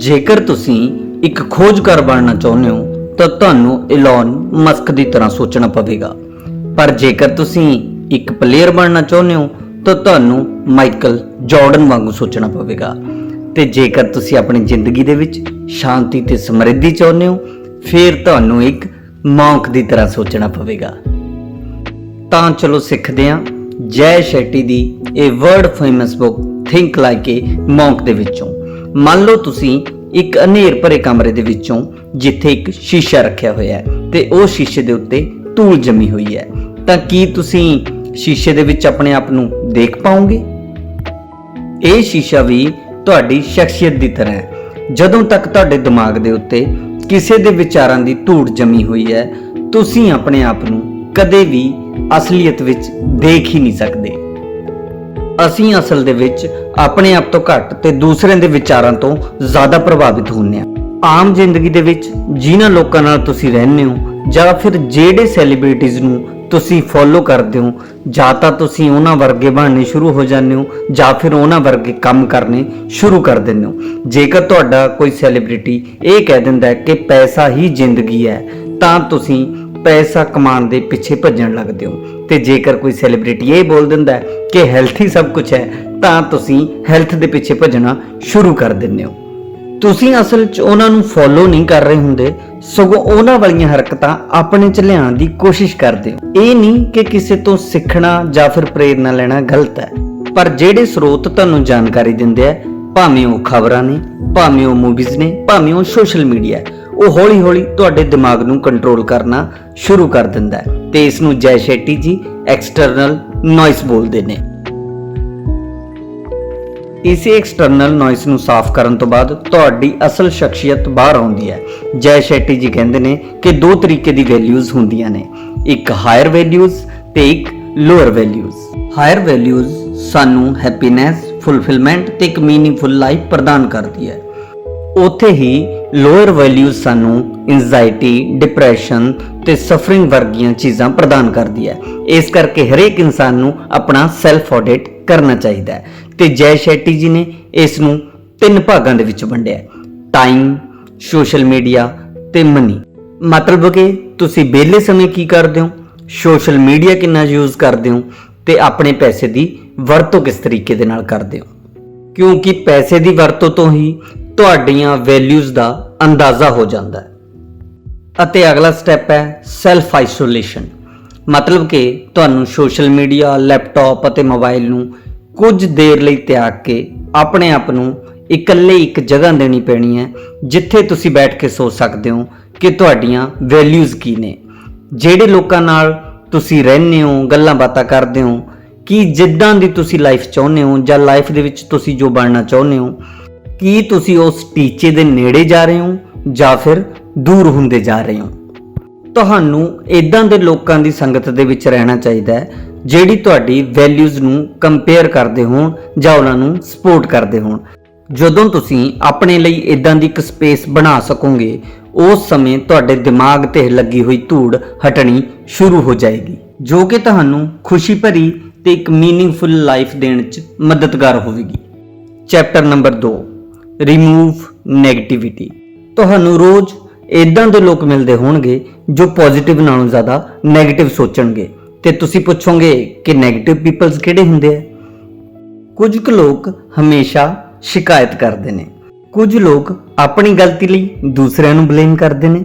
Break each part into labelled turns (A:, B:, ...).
A: ਜੇਕਰ ਤੁਸੀਂ ਇੱਕ ਖੋਜਕਾਰ ਬਣਨਾ ਚਾਹੁੰਦੇ ਹੋ, ਤਾਂ ਤੁਹਾਨੂੰ ਇਲਨ ਮਸਕ ਦੀ ਤਰ੍ਹਾਂ ਸੋਚਣਾ ਪਵੇਗਾ। ਪਰ ਜੇਕਰ ਤੁਸੀਂ ਇੱਕ ਪਲੇਅਰ ਬਣਨਾ ਚਾਹੁੰਦੇ ਹੋ, ਤਾਂ ਤੁਹਾਨੂੰ ਮਾਈਕਲ ਜਾਰਡਨ ਵਾਂਗੂ ਸੋਚਣਾ ਪਵੇਗਾ। ਤੇ ਜੇਕਰ ਤੁਸੀਂ ਆਪਣੀ ਜ਼ਿੰਦਗੀ ਦੇ ਵਿੱਚ ਸ਼ਾਂਤੀ ਤੇ ਸਮਰਿੱਧੀ ਚਾਹੁੰਦੇ ਹੋ, ਫਿਰ ਤੁਹਾਨੂੰ ਇੱਕ ਮੌਂਕ ਦੀ ਤਰ੍ਹਾਂ ਸੋਚਣਾ ਪਵੇਗਾ। ਤਾਂ ਚਲੋ ਸਿੱਖਦੇ ਹਾਂ, ਜੈ ਸ਼ੈਟੀ ਦੀ ਇਹ word famous book think like a monk ਦੇ ਵਿੱਚੋਂ। ਮੰਨ ਲਓ ਤੁਸੀਂ ਇੱਕ ਹਨੇਰ ਭਰੇ ਕਮਰੇ ਦੇ ਵਿੱਚੋਂ ਜਿੱਥੇ ਇੱਕ ਸ਼ੀਸ਼ਾ ਰੱਖਿਆ ਹੋਇਆ ਹੈ ਤੇ ਉਹ ਸ਼ੀਸ਼ੇ ਦੇ ਉੱਤੇ ਧੂਲ ਜਮੀ ਹੋਈ ਹੈ, ਤਾਂ ਕੀ ਤੁਸੀਂ ਸ਼ੀਸ਼ੇ ਦੇ ਵਿੱਚ ਆਪਣੇ ਆਪ ਨੂੰ ਦੇਖ ਪਾਓਗੇ? ਇਹ ਸ਼ੀਸ਼ਾ ਵੀ ਤੁਹਾਡੀ ਸ਼ਖਸੀਅਤ ਦੀ ਤਰ੍ਹਾਂ ਹੈ। ਜਦੋਂ ਤੱਕ ਤੁਹਾਡੇ ਦਿਮਾਗ ਦੇ ਉੱਤੇ ਕਿਸੇ ਦੇ ਵਿਚਾਰਾਂ ਦੀ ਧੂੜ ਜਮੀ ਹੋਈ ਹੈ, ਤੁਸੀਂ ਆਪਣੇ ਆਪ ਨੂੰ ਕਦੇ ਵੀ ਅਸਲੀਅਤ ਵਿੱਚ ਦੇਖ ਹੀ ਨਹੀਂ ਸਕਦੇ। ਅਸੀਂ ਅਸਲ ਦੇ ਵਿੱਚ ਆਪਣੇ ਆਪ ਤੋਂ ਘੱਟ ਤੇ ਦੂਸਰਿਆਂ ਦੇ ਵਿਚਾਰਾਂ ਤੋਂ ਜ਼ਿਆਦਾ ਪ੍ਰਭਾਵਿਤ ਹੁੰਦੇ ਹਾਂ। ਆਮ ਜ਼ਿੰਦਗੀ ਦੇ ਵਿੱਚ ਜਿਨ੍ਹਾਂ ਲੋਕਾਂ ਨਾਲ ਤੁਸੀਂ ਰਹਿੰਦੇ ਹੋ ਜਾਂ ਫਿਰ ਜਿਹੜੇ ਸੈਲੀਬ੍ਰਿਟੀਜ਼ ਨੂੰ ਤੁਸੀਂ ਫੋਲੋ ਕਰਦੇ ਹੋ, ਜਾਂ ਤਾਂ ਤੁਸੀਂ ਉਹਨਾਂ ਵਰਗੇ ਬਣਨੇ ਸ਼ੁਰੂ ਹੋ ਜਾਂਦੇ ਹੋ, ਜਾਂ ਫਿਰ ਉਹਨਾਂ ਵਰਗੇ ਕੰਮ ਕਰਨੇ ਸ਼ੁਰੂ ਕਰ ਦਿੰਦੇ ਹੋ। ਜੇਕਰ ਤੁਹਾਡਾ ਕੋਈ ਸੈਲੀਬ੍ਰਿਟੀ ਇਹ ਕਹਿ ਦਿੰਦਾ ਹੈ ਕਿ ਪੈਸਾ ਹੀ ਜ਼ਿੰਦਗੀ ਹੈ, ਤਾਂ ਤੁਸੀਂ ਪੈਸਾ ਕਮਾਉਣ ਦੇ ਪਿੱਛੇ ਭੱਜਣ ਲੱਗਦੇ ਹੋ। ਤੇ ਜੇਕਰ ਕੋਈ ਸੈਲੀਬ੍ਰਿਟੀ ਇਹ ਬੋਲ ਦਿੰਦਾ ਹੈ ਕਿ ਹੈਲਥ ਸਭ ਕੁਝ ਹੈ ਤਾਂ ਤੁਸੀਂ ਹੈਲਥ ਦੇ ਪਿੱਛੇ ਭੱਜਣਾ ਸ਼ੁਰੂ ਕਰ ਦਿੰਦੇ ਹੋ। ਤੁਸੀਂ ਅਸਲ 'ਚ ਉਹਨਾਂ ਨੂੰ ਫੋਲੋ ਨਹੀਂ ਕਰ ਰਹੇ ਹੁੰਦੇ ਸਗੋਂ ਉਹਨਾਂ ਵਾਲੀਆਂ ਹਰਕਤਾਂ ਆਪਣੇ 'ਚ ਲਿਆਉਣ ਦੀ ਕੋਸ਼ਿਸ਼ ਕਰਦੇ ਹੋ। ਇਹ ਨਹੀਂ ਕਿ ਕਿਸੇ ਤੋਂ ਸਿੱਖਣਾ ਜਾਂ ਫਿਰ ਪ੍ਰੇਰਣਾ ਲੈਣਾ ਗਲਤ ਹੈ ਪਰ ਜਿਹੜੇ ਸਰੋਤ ਤੁਹਾਨੂੰ ਜਾਣਕਾਰੀ ਦਿੰਦੇ ਆ ਭਾਵੇਂ ਉਹ ਖਬਰਾਂ ਨੇ ਭਾਵੇਂ ਉਹ ਮੂਵੀਜ਼ ਨੇ ਭਾਵੇਂ ਉਹ ਸੋਸ਼ਲ ਮੀਡੀਆ ਹੈ, ਉਹ ਹੌਲੀ-ਹੌਲੀ ਤੁਹਾਡੇ ਦਿਮਾਗ ਨੂੰ ਕੰਟਰੋਲ ਕਰਨਾ ਸ਼ੁਰੂ ਕਰ ਦਿੰਦਾ ਹੈ ਤੇ ਇਸ ਨੂੰ ਜੈ ਸ਼ੈਟੀ ਜੀ ਐਕਸਟਰਨਲ ਨੋਇਸ ਬੋਲਦੇ ਨੇ। ਇਸੇ ਐਕਸਟਰਨਲ ਨੋਇਸ ਨੂੰ ਸਾਫ਼ ਕਰਨ ਤੋਂ ਬਾਅਦ ਤੁਹਾਡੀ ਅਸਲ ਸ਼ਖਸੀਅਤ ਬਾਹਰ ਆਉਂਦੀ ਹੈ। ਜੈ ਸ਼ੈਟੀ ਜੀ ਕਹਿੰਦੇ ਨੇ ਕਿ ਦੋ ਤਰੀਕੇ ਦੀ ਵੈਲਿਊਜ਼ ਹੁੰਦੀਆਂ ਨੇ, ਇੱਕ ਹਾਇਰ ਵੈਲਿਊਜ਼ ਤੇ ਇੱਕ ਲੋਅਰ ਵੈਲਿਊਜ਼ ਹਾਇਰ ਵੈਲਿਊਜ਼ ਸਾਨੂੰ ਹੈਪੀਨੈਸ ਫੁੱਲਫਿਲਮੈਂਟ ਤੇ ਇੱਕ ਮੀਨਿੰਗਫੁਲ ਲਾਈਫ ਪ੍ਰਦਾਨ ਕਰਦੀ ਹੈ। ਉੱਥੇ ਹੀ ਲੋਅਰ ਵੈਲਿਊ ਸਾਨੂੰ ਐਂਜ਼ਾਇਟੀ ਡਿਪਰੈਸ਼ਨ ਤੇ ਸਫਰਿੰਗ ਵਰਗੀਆਂ ਚੀਜ਼ਾਂ ਪ੍ਰਦਾਨ ਕਰਦੀ ਹੈ। ਇਸ ਕਰਕੇ ਹਰੇਕ ਇਨਸਾਨ ਨੂੰ ਆਪਣਾ ਸੈਲਫ ਆਡਿਟ ਕਰਨਾ ਚਾਹੀਦਾ ਹੈ। ਤੇ ਜੈ ਸ਼ੈਟੀ ਜੀ ਨੇ ਇਸ ਨੂੰ ਤਿੰਨ ਭਾਗਾਂ ਦੇ ਵਿੱਚ ਵੰਡਿਆ ਟਾਈਮ ਸੋਸ਼ਲ ਮੀਡੀਆ ਤੇ ਮਨੀ ਮਤਲਬ ਕਿ ਤੁਸੀਂ ਵਿਹਲੇ ਸਮੇਂ ਕੀ ਕਰਦੇ ਹੋ? ਸੋਸ਼ਲ ਮੀਡੀਆ ਕਿੰਨਾ ਯੂਜ਼ ਕਰਦੇ ਹੋ? ਤੇ ਆਪਣੇ ਪੈਸੇ ਦੀ ਵਰਤੋਂ ਕਿਸ ਤਰੀਕੇ ਦੇ ਨਾਲ ਕਰਦੇ ਹੋ? ਕਿਉਂਕਿ ਪੈਸੇ ਦੀ ਵਰਤੋਂ ਤੋਂ ਹੀ ਤੁਹਾਡੀਆਂ ਵੈਲਿਊਜ਼ ਦਾ ਅੰਦਾਜ਼ਾ ਹੋ ਜਾਂਦਾ ਹੈ। ਅਤੇ ਅਗਲਾ ਸਟੈਪ ਹੈ ਸੈਲਫ ਆਈਸੋਲੇਸ਼ਨ ਮਤਲਬ ਕਿ ਤੁਹਾਨੂੰ ਸੋਸ਼ਲ ਮੀਡੀਆ ਲੈਪਟਾਪ ਅਤੇ ਮੋਬਾਈਲ ਨੂੰ ਕੁਝ ਦੇਰ ਲਈ ਤਿਆਗ ਕੇ ਆਪਣੇ ਆਪ ਨੂੰ ਇਕੱਲੇ ਇੱਕ ਜਗ੍ਹਾ ਦੇਣੀ ਪੈਣੀ ਹੈ, ਜਿੱਥੇ ਤੁਸੀਂ ਬੈਠ ਕੇ ਸੋਚ ਸਕਦੇ ਹੋ ਕਿ ਤੁਹਾਡੀਆਂ ਵੈਲਿਊਜ਼ ਕੀ ਨੇ। ਜਿਹੜੇ ਲੋਕਾਂ ਨਾਲ ਤੁਸੀਂ ਰਹਿੰਦੇ ਹੋ, ਗੱਲਾਂ ਬਾਤਾਂ ਕਰਦੇ ਹੋ, ਕਿ ਜਿੱਦਾਂ ਦੀ ਤੁਸੀਂ ਲਾਈਫ ਚਾਹੁੰਦੇ ਹੋ ਜਾਂ ਲਾਈਫ ਦੇ ਵਿੱਚ ਤੁਸੀਂ ਜੋ ਬਣਨਾ ਚਾਹੁੰਦੇ ਹੋ ਕੀ ਤੁਸੀਂ ਉਸ ਟੀਚੇ ਦੇ ਨੇੜੇ ਜਾ ਰਹੇ ਹੋ ਜਾਂ ਫਿਰ ਦੂਰ ਹੁੰਦੇ ਜਾ ਰਹੇ ਹੋ? ਤੁਹਾਨੂੰ ਇਦਾਂ ਦੇ ਲੋਕਾਂ ਦੀ ਸੰਗਤ ਦੇ ਵਿੱਚ ਰਹਿਣਾ ਚਾਹੀਦਾ ਹੈ, ਜਿਹੜੀ ਤੁਹਾਡੀ ਵੈਲਿਊਜ਼ ਨੂੰ ਕੰਪੇਅਰ ਕਰਦੇ ਹੋਣ ਜਾਂ ਉਹਨਾਂ ਨੂੰ ਸਪੋਰਟ ਕਰਦੇ ਹੋਣ। ਜਦੋਂ ਤੁਸੀਂ ਆਪਣੇ ਲਈ ਇਦਾਂ ਦੀ ਇੱਕ ਸਪੇਸ ਬਣਾ ਸਕੋਗੇ, ਉਸ ਸਮੇਂ ਤੁਹਾਡੇ ਦਿਮਾਗ ਤੇ ਲੱਗੀ ਹੋਈ ਧੂੜ ਹਟਣੀ ਸ਼ੁਰੂ ਹੋ ਜਾਏਗੀ, ਜੋ ਕਿ ਤੁਹਾਨੂੰ ਖੁਸ਼ੀ ਭਰੀ ਤੇ ਇੱਕ ਮੀਨਿੰਗਫੁਲ ਲਾਈਫ ਦੇਣ 'ਚ ਮਦਦਗਾਰ ਹੋਵੇਗੀ। ਚੈਪਟਰ ਨੰਬਰ 2 ਰਿਮੂਵ 네ਗੇਟਿਵਿਟੀ ਤੁਹਾਨੂੰ ਰੋਜ਼ ਇਦਾਂ ਦੇ ਲੋਕ ਮਿਲਦੇ ਹੋਣਗੇ ਜੋ ਪੋਜ਼ਿਟਿਵ ਨਾਲੋਂ ਜ਼ਿਆਦਾ 네ਗੇਟਿਵ ਸੋਚਣਗੇ। ਤੇ ਤੁਸੀਂ ਪੁੱਛੋਗੇ ਕਿ 네ਗੇਟਿਵ ਪੀਪਲਸ ਕਿਹੜੇ ਹੁੰਦੇ ਆ? ਕੁਝ ਕੁ ਲੋਕ ਹਮੇਸ਼ਾ ਸ਼ਿਕਾਇਤ ਕਰਦੇ ਨੇ। ਕੁਝ ਲੋਕ ਆਪਣੀ ਗਲਤੀ ਲਈ ਦੂਸਰਿਆਂ ਨੂੰ ਬਲੇਮ ਕਰਦੇ ਨੇ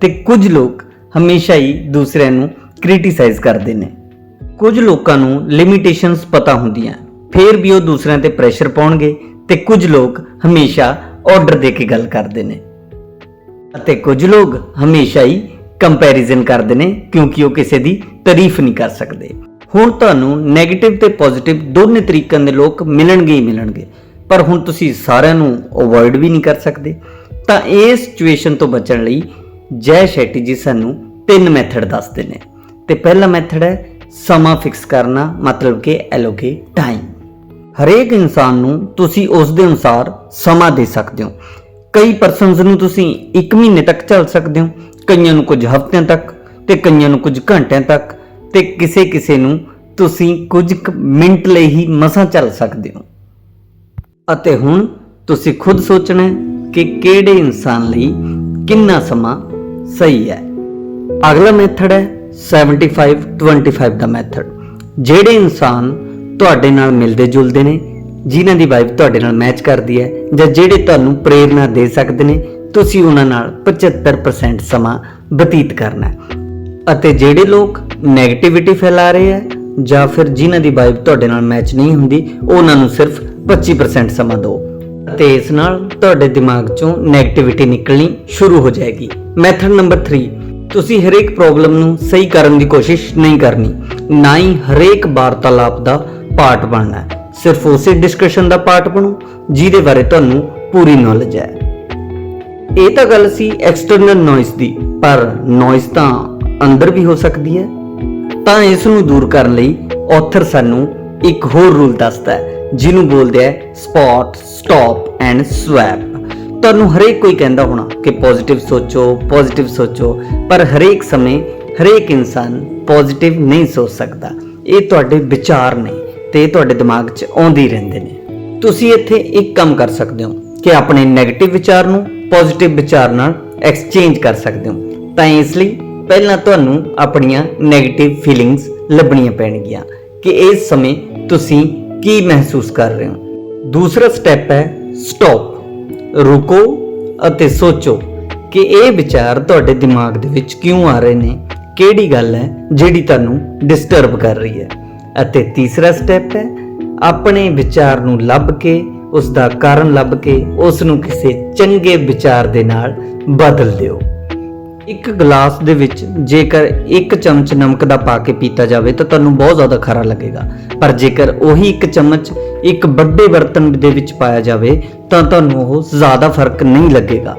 A: ਤੇ ਕੁਝ ਲੋਕ ਹਮੇਸ਼ਾ ਹੀ ਦੂਸਰਿਆਂ ਨੂੰ ਕ੍ਰਿਟਿਸਾਈਜ਼ ਕਰਦੇ ਨੇ। ਕੁਝ ਲੋਕਾਂ ਨੂੰ ਲਿਮਿਟੇਸ਼ਨਸ ਪਤਾ ਹੁੰਦੀਆਂ। ਫਿਰ ਵੀ ਉਹ ਦੂਸਰਿਆਂ ਤੇ ਪ੍ਰੈਸ਼ਰ ਪਾਉਣਗੇ ਤੇ ਕੁਝ ਲੋਕ ਹਮੇਸ਼ਾ ਆਰਡਰ ਦੇ ਕੇ ਗੱਲ ਕਰਦੇ ਨੇ। ਅਤੇ ਕੁਝ ਲੋਕ ਹਮੇਸ਼ਾ ਹੀ ਕੰਪੈਰੀਜ਼ਨ ਕਰਦੇ ਨੇ ਕਿਉਂਕਿ ਉਹ ਕਿਸੇ ਦੀ ਤਾਰੀਫ ਨਹੀਂ ਕਰ ਸਕਦੇ। ਹੁਣ ਤੁਹਾਨੂੰ 네ਗੇਟਿਵ ਤੇ ਪੋਜ਼ਿਟਿਵ ਦੋਨੇ ਤਰੀਕਿਆਂ ਦੇ ਲੋਕ ਮਿਲਣਗੇ ਹੀ ਮਿਲਣਗੇ। ਪਰ ਹੁਣ ਤੁਸੀਂ ਸਾਰਿਆਂ ਨੂੰ ਅਵੋਇਡ ਵੀ ਨਹੀਂ ਕਰ ਸਕਦੇ। ਤਾਂ ਇਸ ਸਿਚੁਏਸ਼ਨ ਤੋਂ ਬਚਣ ਲਈ ਜੈ ਸ਼ੈਟੀ ਜੀ ਸਾਨੂੰ ਤਿੰਨ ਮੈਥਡ ਦੱਸਦੇ ਨੇ। ਤੇ ਪਹਿਲਾ ਮੈਥਡ ਹੈ ਸਮਾਂ ਫਿਕਸ ਕਰਨਾ, ਮਤਲਬ ਕਿ ਐਲੋਕੇਟ ਟਾਈਮ ਹਰੇਕ ਇਨਸਾਨ ਨੂੰ ਤੁਸੀਂ ਉਸ ਦੇ ਅਨੁਸਾਰ ਸਮਾਂ ਦੇ ਸਕਦੇ ਹੋ। ਕਈ ਪਰਸਨਸ ਨੂੰ ਤੁਸੀਂ 1 ਮਹੀਨੇ ਤੱਕ ਚੱਲ ਸਕਦੇ ਹੋ, ਕਈਆਂ ਨੂੰ ਕੁਝ ਹਫ਼ਤਿਆਂ ਤੱਕ ਤੇ ਕਈਆਂ ਨੂੰ ਕੁਝ ਘੰਟਿਆਂ ਤੱਕ ਤੇ ਕਿਸੇ ਕਿਸੇ ਨੂੰ ਤੁਸੀਂ ਕੁਝ ਕੁ ਮਿੰਟ ਲਈ ਹੀ ਮਸਾਂ ਚੱਲ ਸਕਦੇ ਹੋ। ਅਤੇ ਹੁਣ ਤੁਸੀਂ ਖੁਦ ਸੋਚਣਾ ਕਿ ਕਿਹੜੇ ਇਨਸਾਨ ਲਈ ਕਿੰਨਾ ਸਮਾਂ ਸਹੀ ਹੈ। ਅਗਲਾ ਮੈਥਡ ਹੈ 75 25 ਦਾ ਮੈਥਡ ਜਿਹੜੇ ਇਨਸਾਨ ਤੁਹਾਡੇ ਨਾਲ ਮਿਲਦੇ ਜੁਲਦੇ ਨੇ, ਜਿਨ੍ਹਾਂ ਦੀ ਵਾਈਬ ਤੁਹਾਡੇ ਨਾਲ ਮੈਚ ਕਰਦੀ ਹੈ ਜਾਂ ਜਿਹੜੇ ਤੁਹਾਨੂੰ ਪ੍ਰੇਰਣਾ ਦੇ ਸਕਦੇ ਨੇ, ਤੁਸੀਂ ਉਹਨਾਂ ਨਾਲ 75% ਸਮਾਂ ਬਤੀਤ ਕਰਨਾ ਅਤੇ ਜਿਹੜੇ ਲੋਕ 네ਗੇਟਿਵਿਟੀ ਫੈਲਾ ਰਹੇ ਆ ਜਾਂ ਫਿਰ ਜਿਨ੍ਹਾਂ ਦੀ ਵਾਈਬ ਤੁਹਾਡੇ ਨਾਲ ਮੈਚ ਨਹੀਂ ਹੁੰਦੀ, ਉਹਨਾਂ ਨੂੰ ਸਿਰਫ 25% ਸਮਾਂ ਦਿਓ। ਅਤੇ ਇਸ ਨਾਲ ਤੁਹਾਡੇ ਦਿਮਾਗ ਚੋਂ 네ਗੇਟਿਵਿਟੀ ਨਿਕਲਣੀ ਸ਼ੁਰੂ ਹੋ ਜਾਏਗੀ। ਮੈਥਡ ਨੰਬਰ 3 ਤੁਸੀਂ ਹਰੇਕ ਪ੍ਰੋਬਲਮ ਨੂੰ ਸਹੀ ਕਰਨ ਦੀ ਕੋਸ਼ਿਸ਼ ਨਹੀਂ ਕਰਨੀ। ਨਾ ਹੀ ਹਰੇਕ ਵਾਰਤਾਲਾਪ ਦਾ ਪਾਰਟ ਬਣਨਾ ਹੈ। ਸਿਰਫ ਉਸੇ ਡਿਸਕਸ਼ਨ ਦਾ ਪਾਰਟ ਬਣੋ, ਜਿਹਦੇ ਬਾਰੇ ਤੁਹਾਨੂੰ ਪੂਰੀ ਨੌਲੇਜ ਹੈ। ਇਹ ਤਾਂ ਗੱਲ ਸੀ ਐਕਸਟਰਨਲ ਨੋਇਸ ਦੀ, ਪਰ ਨੋਇਸ ਤਾਂ ਅੰਦਰ ਵੀ ਹੋ ਸਕਦੀ ਹੈ। ਤਾਂ ਇਸ ਨੂੰ ਦੂਰ ਕਰਨ ਲਈ ਆਥਰ ਸਾਨੂੰ ਇੱਕ ਹੋਰ ਰੂਲ ਦੱਸਦਾ ਹੈ, ਜਿਹਨੂੰ ਬੋਲਦੇ ਆ ਸਪੌਟ ਸਟਾਪ ਐਂਡ ਸਵੈਪ ਤੁਹਾਨੂੰ ਹਰੇਕ ਕੋਈ ਕਹਿੰਦਾ ਹੋਣਾ ਕਿ ਪੋਜ਼ਿਟਿਵ ਸੋਚੋ ਪੋਜ਼ਿਟਿਵ ਸੋਚੋ, ਪਰ ਹਰੇਕ ਸਮੇਂ ਹਰੇਕ ਇਨਸਾਨ ਪੋਜ਼ਿਟਿਵ ਨਹੀਂ ਸੋਚ ਸਕਦਾ। ਇਹ ਤੁਹਾਡੇ ਵਿਚਾਰ ਨੇ। ਤੇ ਤੁਹਾਡੇ ਦਿਮਾਗ 'ਚ ਆਉਂਦੇ ਰਹਿੰਦੇ ਨੇ। ਤੁਸੀਂ ਇੱਥੇ ਇੱਕ ਕੰਮ ਕਰ ਸਕਦੇ ਹੋ ਕਿ ਆਪਣੇ 네ਗੇਟਿਵ ਵਿਚਾਰ ਨੂੰ ਪੋਜ਼ਿਟਿਵ ਵਿਚਾਰ ਨਾਲ ਐਕਸਚੇਂਜ ਕਰ ਸਕਦੇ ਹੋ। ਤਾਂ ਇਸ ਲਈ ਪਹਿਲਾਂ ਤੁਹਾਨੂੰ ਆਪਣੀਆਂ 네ਗੇਟਿਵ ਫੀਲਿੰਗਸ ਲੱਭਣੀਆਂ ਪੈਣਗੀਆਂ ਕਿ ਇਸ ਸਮੇਂ ਤੁਸੀਂ ਕੀ ਮਹਿਸੂਸ ਕਰ ਰਹੇ ਹੋ। ਦੂਸਰਾ ਸਟੈਪ ਹੈ ਸਟਾਪ ਰੁਕੋ ਅਤੇ ਸੋਚੋ ਕਿ ਇਹ ਵਿਚਾਰ ਤੁਹਾਡੇ ਦਿਮਾਗ ਦੇ ਵਿੱਚ ਕਿਉਂ ਆ ਰਹੇ ਨੇ, ਕਿਹੜੀ ਗੱਲ ਹੈ ਜਿਹੜੀ ਤੁਹਾਨੂੰ ਡਿਸਟਰਬ ਕਰ ਰਹੀ ਹੈ। ਅਤੇ ਤੀਸਰਾ ਸਟੈਪ ਹੈ, ਆਪਣੇ ਵਿਚਾਰ ਨੂੰ ਲੱਭ ਕੇ ਉਸ ਦਾ ਕਾਰਨ ਲੱਭ ਕੇ ਉਸ ਨੂੰ ਕਿਸੇ ਚੰਗੇ ਵਿਚਾਰ ਦੇ ਨਾਲ ਬਦਲ ਦਿਓ। ਇੱਕ ਗਲਾਸ ਦੇ ਵਿੱਚ ਜੇਕਰ ਇੱਕ ਚਮਚ ਨਮਕ ਦਾ ਪਾ ਕੇ ਪੀਤਾ ਜਾਵੇ ਤਾਂ ਤੁਹਾਨੂੰ ਬਹੁਤ ਜ਼ਿਆਦਾ ਖਰਾ ਲੱਗੇਗਾ। ਪਰ ਜੇਕਰ ਉਹੀ ਇੱਕ ਚਮਚ ਇੱਕ ਵੱਡੇ ਬਰਤਨ ਦੇ ਵਿੱਚ ਪਾਇਆ ਜਾਵੇ ਤਾਂ ਤੁਹਾਨੂੰ ਉਹ ਜ਼ਿਆਦਾ ਫ਼ਰਕ ਨਹੀਂ ਲੱਗੇਗਾ।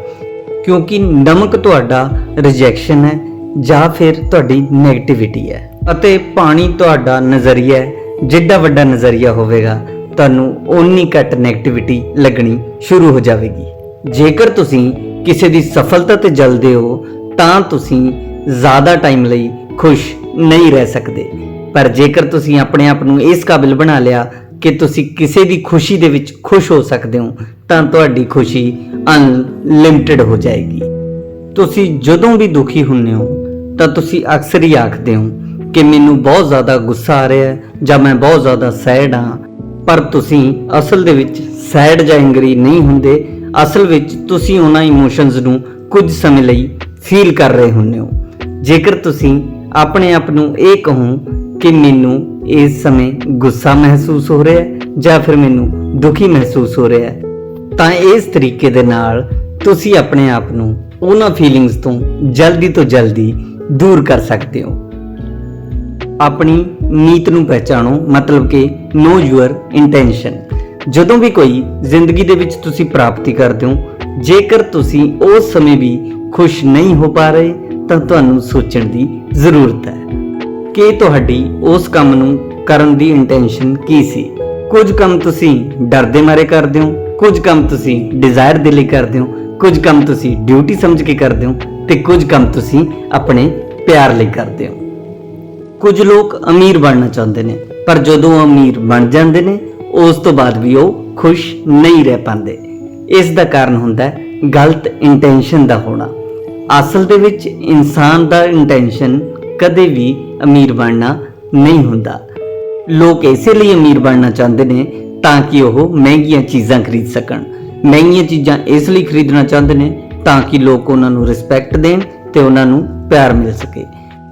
A: ਕਿਉਂਕਿ ਨਮਕ ਤੁਹਾਡਾ ਰਿਜੈਕਸ਼ਨ ਹੈ ਜਾਂ ਫਿਰ ਤੁਹਾਡੀ 네ਗੇਟਿਵਿਟੀ ਹੈ। ਅਤੇ ਪਾਣੀ ਤੁਹਾਡਾ ਨਜ਼ਰੀਆ ਜਿੱਡਾ ਵੱਡਾ ਨਜ਼ਰੀਆ ਹੋਵੇਗਾ, ਤੁਹਾਨੂੰ ਓਨੀ ਘੱਟ 네ਗੇਟਿਵਿਟੀ ਲੱਗਣੀ ਸ਼ੁਰੂ ਹੋ ਜਾਵੇਗੀ। ਜੇਕਰ ਤੁਸੀਂ ਕਿਸੇ ਦੀ ਸਫਲਤਾ ਤੇ ਜਲਦੇ ਹੋ, ਤਾਂ ਤੁਸੀਂ ਜ਼ਿਆਦਾ ਟਾਈਮ ਲਈ ਖੁਸ਼ ਨਹੀਂ ਰਹਿ ਸਕਦੇ। ਪਰ ਜੇਕਰ ਤੁਸੀਂ ਆਪਣੇ ਆਪ ਨੂੰ ਇਸ ਕਾਬਿਲ ਬਣਾ ਲਿਆ ਕਿ ਤੁਸੀਂ ਕਿਸੇ ਦੀ ਖੁਸ਼ੀ ਦੇ ਵਿੱਚ ਖੁਸ਼ ਹੋ ਸਕਦੇ ਹੋ, ਤਾਂ ਤੁਹਾਡੀ ਖੁਸ਼ੀ ਅਨਲਿਮਿਟਿਡ ਹੋ ਜਾਏਗੀ। ਤੁਸੀਂ ਜਦੋਂ ਵੀ ਦੁਖੀ ਹੁੰਦੇ ਹੋ, ਤਾਂ ਤੁਸੀਂ ਅਕਸਰ ਹੀ ਆਖਦੇ ਹੋ ਕਿ ਮੈਨੂੰ ਬਹੁਤ ਜ਼ਿਆਦਾ ਗੁੱਸਾ ਆ ਰਿਹਾ ਹੈ ਜਾਂ ਮੈਂ ਬਹੁਤ ਜ਼ਿਆਦਾ ਸੈਡ ਹਾਂ। ਪਰ ਤੁਸੀਂ ਅਸਲ ਦੇ ਵਿੱਚ ਸੈਡ ਜਾਂ ਐਂਗਰੀ ਨਹੀਂ ਹੁੰਦੇ। ਅਸਲ ਵਿੱਚ ਤੁਸੀਂ ਉਹਨਾਂ ਇਮੋਸ਼ਨਸ ਨੂੰ ਕੁਝ ਸਮੇਂ ਲਈ ਫੀਲ ਕਰ ਰਹੇ ਹੁੰਦੇ ਹੋ। ਜੇਕਰ ਤੁਸੀਂ ਆਪਣੇ ਆਪ ਨੂੰ ਇਹ ਕਹੋ ਕਿ ਮੈਨੂੰ ਇਸ ਸਮੇਂ ਗੁੱਸਾ ਮਹਿਸੂਸ ਹੋ ਰਿਹਾ ਹੈ ਜਾਂ ਫਿਰ ਮੈਨੂੰ ਦੁਖੀ ਮਹਿਸੂਸ ਹੋ ਰਿਹਾ ਹੈ, ਤਾਂ ਇਸ ਤਰੀਕੇ ਦੇ ਨਾਲ ਤੁਸੀਂ ਆਪਣੇ ਆਪ ਨੂੰ ਉਹਨਾਂ ਫੀਲਿੰਗਸ ਤੋਂ ਜਲਦੀ ਤੋਂ ਜਲਦੀ ਦੂਰ ਕਰ ਸਕਦੇ ਹੋ। ਆਪਣੀ ਨੀਤ ਨੂੰ ਪਹਿਚਾਣੋ, ਮਤਲਬ ਕਿ ਨੋ ਯੂਅਰ ਇੰਟੈਂਸ਼ਨ ਜਦੋਂ ਵੀ ਕੋਈ ਜ਼ਿੰਦਗੀ ਦੇ ਵਿੱਚ ਤੁਸੀਂ ਪ੍ਰਾਪਤੀ ਕਰਦੇ ਹੋ, ਜੇਕਰ ਤੁਸੀਂ ਉਸ ਸਮੇਂ ਵੀ ਖੁਸ਼ ਨਹੀਂ ਹੋ ਪਾ ਰਹੇ, ਤਾਂ ਤੁਹਾਨੂੰ ਸੋਚਣ ਦੀ ਜ਼ਰੂਰਤ ਹੈ ਕਿ ਤੁਹਾਡੀ ਉਸ ਕੰਮ ਨੂੰ ਕਰਨ ਦੀ ਇੰਟੈਂਸ਼ਨ ਕੀ ਸੀ। ਕੁਝ ਕੰਮ ਤੁਸੀਂ ਡਰ ਦੇ ਮਾਰੇ ਕਰਦੇ ਹੋ, ਕੁਝ ਕੰਮ ਤੁਸੀਂ ਡਿਜ਼ਾਇਰ ਦੇ ਲਈ ਕਰਦੇ ਹੋ, ਕੁਝ ਕੰਮ ਤੁਸੀਂ ਡਿਊਟੀ ਸਮਝ ਕੇ ਕਰਦੇ ਹੋ ਤੇ ਕੁਝ ਕੰਮ ਤੁਸੀਂ ਆਪਣੇ ਪਿਆਰ ਲਈ ਕਰਦੇ ਹੋ। ਕੁਝ ਲੋਕ ਅਮੀਰ ਬਣਨਾ ਚਾਹੁੰਦੇ ਨੇ, ਪਰ ਜਦੋਂ ਉਹ ਅਮੀਰ ਬਣ ਜਾਂਦੇ ਨੇ, ਉਸ ਤੋਂ ਬਾਅਦ ਵੀ ਉਹ ਖੁਸ਼ ਨਹੀਂ ਰਹਿ ਪਾਉਂਦੇ। ਇਸ ਦਾ ਕਾਰਨ ਹੁੰਦਾ ਹੈ ਗਲਤ ਇੰਟੈਂਸ਼ਨ ਦਾ ਹੋਣਾ। ਅਸਲ ਦੇ ਵਿੱਚ ਇਨਸਾਨ ਦਾ ਇੰਟੈਂਸ਼ਨ ਕਦੇ ਵੀ ਅਮੀਰ ਬਣਨਾ ਨਹੀਂ ਹੁੰਦਾ। ਲੋਕ ਇਸੇ ਲਈ ਅਮੀਰ ਬਣਨਾ ਚਾਹੁੰਦੇ ਨੇ ਤਾਂ ਕਿ ਉਹ ਮਹਿੰਗੀਆਂ ਚੀਜ਼ਾਂ ਖਰੀਦ ਸਕਣ। ਮਹਿੰਗੀਆਂ ਚੀਜ਼ਾਂ ਇਸ ਲਈ ਖਰੀਦਣਾ ਚਾਹੁੰਦੇ ਨੇ ਤਾਂ ਕਿ ਲੋਕ ਉਹਨਾਂ ਨੂੰ ਰਿਸਪੈਕਟ ਦੇਣ ਤੇ ਉਹਨਾਂ ਨੂੰ ਪਿਆਰ ਮਿਲ ਸਕੇ।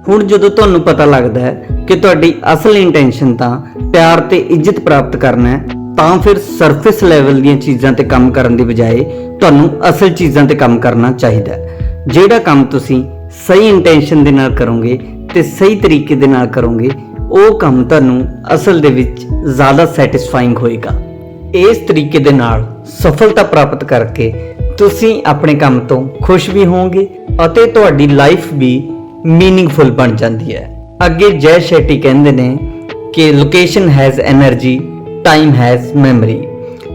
A: ਹੁਣ ਜਦੋਂ ਤੁਹਾਨੂੰ ਪਤਾ ਲੱਗਦਾ ਹੈ ਕਿ ਤੁਹਾਡੀ ਅਸਲ ਇੰਟੈਂਸ਼ਨ ਤਾਂ ਪਿਆਰ ਤੇ ਇੱਜ਼ਤ ਪ੍ਰਾਪਤ ਕਰਨਾ ਹੈ, ਤਾਂ ਫਿਰ ਸਰਫੇਸ ਲੈਵਲ ਦੀਆਂ ਚੀਜ਼ਾਂ ਤੇ ਕੰਮ ਕਰਨ ਦੀ ਬਜਾਏ ਤੁਹਾਨੂੰ ਅਸਲ ਚੀਜ਼ਾਂ ਤੇ ਕੰਮ ਕਰਨਾ ਚਾਹੀਦਾ ਹੈ। ਜਿਹੜਾ ਕੰਮ ਤੁਸੀਂ ਸਹੀ ਇੰਟੈਂਸ਼ਨ ਦੇ ਨਾਲ ਕਰੋਗੇ ਤੇ ਸਹੀ ਤਰੀਕੇ ਦੇ ਨਾਲ ਕਰੋਗੇ, ਉਹ ਕੰਮ ਤੁਹਾਨੂੰ ਅਸਲ ਦੇ ਵਿੱਚ ਜ਼ਿਆਦਾ ਸੈਟੀਸਫਾਈਂਗ ਹੋਏਗਾ। ਇਸ ਤਰੀਕੇ ਦੇ ਨਾਲ ਸਫਲਤਾ ਪ੍ਰਾਪਤ ਕਰਕੇ ਤੁਸੀਂ ਆਪਣੇ ਕੰਮ ਤੋਂ ਖੁਸ਼ ਵੀ ਹੋਵੋਗੇ ਅਤੇ ਤੁਹਾਡੀ ਲਾਈਫ ਵੀ मीनिंगफुल ਬਣ ਜਾਂਦੀ ਹੈ। ਅੱਗੇ ਜੈ ਸ਼ੈਟੀ ਕਹਿੰਦੇ ਨੇ ਕਿ location has energy time has memory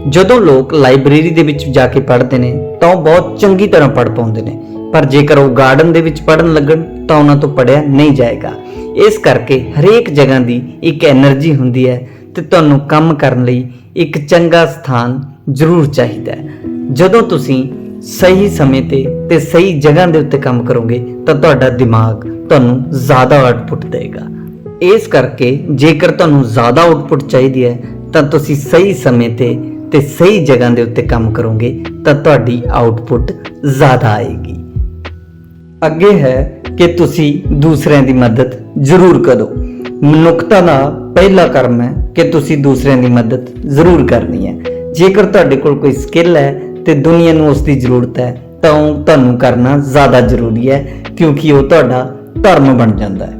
A: ਜਦੋਂ ਲੋਕ ਲਾਇਬ੍ਰੇਰੀ ਦੇ ਵਿੱਚ ਜਾ ਕੇ ਪੜ੍ਹਦੇ ਨੇ, ਤਾਂ ਬਹੁਤ ਚੰਗੀ ਤਰ੍ਹਾਂ ਪੜ੍ਹ ਪਾਉਂਦੇ ਨੇ। ਪਰ ਜੇਕਰ ਉਹ ਗਾਰਡਨ ਦੇ ਵਿੱਚ ਪੜ੍ਹਨ ਲੱਗਣ, ਤਾਂ ਉਹਨਾਂ ਤੋਂ ਪੜ੍ਹਿਆ ਨਹੀਂ ਜਾਏਗਾ। ਇਸ ਕਰਕੇ ਹਰੇਕ ਜਗ੍ਹਾ ਦੀ ਇੱਕ એનર્ਜੀ ਹੁੰਦੀ ਹੈ ਤੇ ਤੁਹਾਨੂੰ ਕੰਮ ਕਰਨ ਲਈ ਇੱਕ ਚੰਗਾ ਸਥਾਨ ਜ਼ਰੂਰ ਚਾਹੀਦਾ ਹੈ। ਜਦੋਂ ਤੁਸੀਂ ਸਹੀ ਸਮੇਂ ਤੇ ਤੇ ਸਹੀ ਜਗ੍ਹਾ ਦੇ ਉੱਤੇ ਕੰਮ ਕਰੋਗੇ ਤਾਂ ਤੁਹਾਡਾ ਦਿਮਾਗ ਤੁਹਾਨੂੰ ਜ਼ਿਆਦਾ ਆਉਟਪੁੱਟ ਦੇਗਾ। ਇਸ ਕਰਕੇ ਜੇਕਰ ਤੁਹਾਨੂੰ ਜ਼ਿਆਦਾ ਆਉਟਪੁੱਟ ਚਾਹੀਦੀ ਹੈ ਤਾਂ ਤੁਸੀਂ ਸਹੀ ਸਮੇਂ ਤੇ ਤੇ ਸਹੀ ਜਗ੍ਹਾ ਦੇ ਉੱਤੇ ਕੰਮ ਕਰੋਗੇ ਤਾਂ ਤੁਹਾਡੀ ਆਉਟਪੁੱਟ ਜ਼ਿਆਦਾ ਆਏਗੀ। ਅੱਗੇ ਹੈ ਕਿ ਤੁਸੀਂ ਦੂਸਰਿਆਂ ਦੀ ਮਦਦ ਜ਼ਰੂਰ ਕਰੋ। ਮਨੁੱਖਤਾ ਦਾ ਪਹਿਲਾ ਕਰਮ ਹੈ ਕਿ ਤੁਸੀਂ ਦੂਸਰਿਆਂ ਦੀ ਮਦਦ ਜ਼ਰੂਰ ਕਰਨੀ ਹੈ। ਜੇਕਰ ਤੁਹਾਡੇ ਕੋਲ ਕੋਈ ਸਕਿੱਲ ਹੈ ਤੇ ਦੁਨੀਆ ਨੂੰ ਉਸ ਦੀ ਜ਼ਰੂਰਤ ਹੈ, ਤਾਂ ਉਹ ਤੁਹਾਨੂੰ ਕਰਨਾ ਜ਼ਿਆਦਾ ਜ਼ਰੂਰੀ ਹੈ, ਕਿਉਂਕਿ ਉਹ ਤੁਹਾਡਾ ਧਰਮ ਬਣ ਜਾਂਦਾ ਹੈ।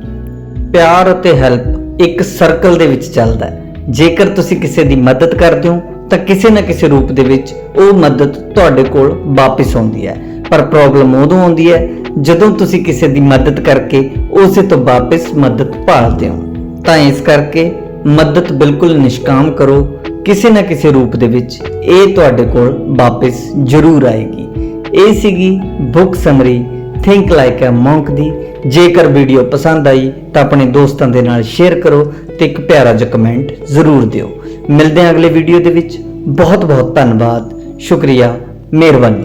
A: ਪਿਆਰ ਅਤੇ ਹੈਲਪ ਇੱਕ ਸਰਕਲ ਦੇ ਵਿੱਚ ਚੱਲਦਾ ਹੈ। ਜੇਕਰ ਤੁਸੀਂ ਕਿਸੇ ਦੀ ਮਦਦ ਕਰਦੇ ਹੋ, ਤਾਂ ਕਿਸੇ ਨਾ ਕਿਸੇ ਰੂਪ ਦੇ ਵਿੱਚ ਉਹ ਮਦਦ ਤੁਹਾਡੇ ਕੋਲ ਵਾਪਸ ਆਉਂਦੀ ਹੈ। ਪਰ ਪ੍ਰੋਬਲਮ ਉਦੋਂ ਆਉਂਦੀ ਹੈ, ਜਦੋਂ ਤੁਸੀਂ ਕਿਸੇ ਦੀ ਮਦਦ ਕਰਕੇ ਉਸੇ ਤੋਂ ਵਾਪਸ ਮਦਦ ਭਾਲਦੇ ਹੋ। ਤਾਂ ਇਸ ਕਰਕੇ ਮਦਦ ਬਿਲਕੁਲ ਨਿਸ਼ਕਾਮ ਕਰੋ ਕਿਸੇ ਨਾ ਕਿਸੇ ਰੂਪ ਦੇ ਵਿੱਚ ਇਹ ਤੁਹਾਡੇ ਕੋਲ ਵਾਪਸ ਜ਼ਰੂਰ ਆਏਗੀ। ਇਹ ਸੀਗੀ book summary think like a monk ਦੀ। ਜੇਕਰ ਵੀਡੀਓ ਪਸੰਦ ਆਈ, ਤਾਂ ਆਪਣੇ ਦੋਸਤਾਂ ਦੇ ਨਾਲ ਸ਼ੇਅਰ ਕਰੋ ਤੇ ਇੱਕ ਪਿਆਰਾ ਜਿਹਾ ਕਮੈਂਟ ਜ਼ਰੂਰ ਦਿਓ। ਮਿਲਦੇ ਹਾਂ ਅਗਲੇ ਵੀਡੀਓ ਦੇ ਵਿੱਚ। ਬਹੁਤ ਬਹੁਤ ਧੰਨਵਾਦ। ਸ਼ੁਕਰੀਆ। ਮਿਹਰਬਾਨੀ।